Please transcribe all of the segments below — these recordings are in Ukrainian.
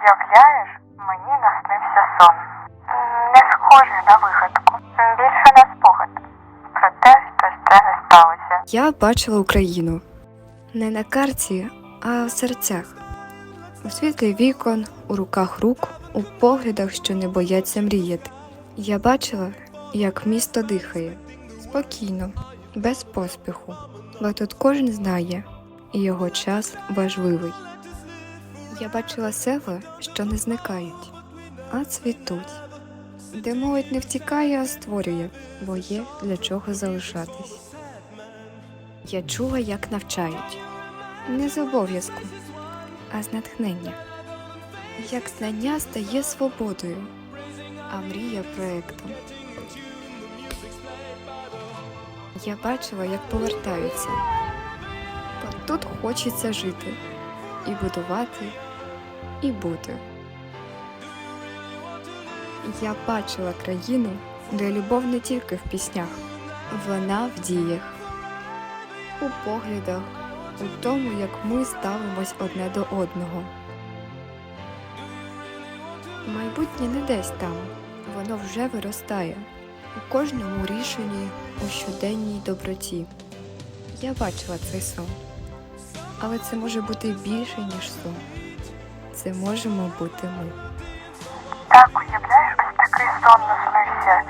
Уявляєш, мені наснився сон. Не схожий на вигадку. Більше на спогад. Про те, що ще не сталося. Я бачила Україну не на карті, а в серцях. У світлі вікон, у руках рук, у поглядах, що не бояться мріяти. Я бачила, як місто дихає спокійно, без поспіху, бо тут кожен знає, і його час важливий. Я бачила села, що не зникають, а цвітуть, де молодь не втікає, а створює, бо є для чого залишатись. Я чула, як навчають. Не з обов'язку, а з натхнення. Як знання стає свободою, а мрія проектом. Я бачила, як повертаються. Бо тут хочеться жити, і будувати, і бути. Я бачила країну, де любов не тільки в піснях, вона в діях у поглядах, у тому, як ми ставимось одне до одного. Майбутнє не десь там, воно вже виростає у кожному рішенні, у щоденній доброті. Я бачила цей сон, але це може бути більше, ніж сон. Це можемо бути ми. Так, уявляєш, ось такий сон наснився.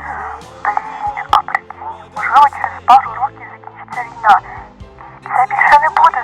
Блін, а прикинь, можливо, через пару років закінчиться війна. І це більше не буде.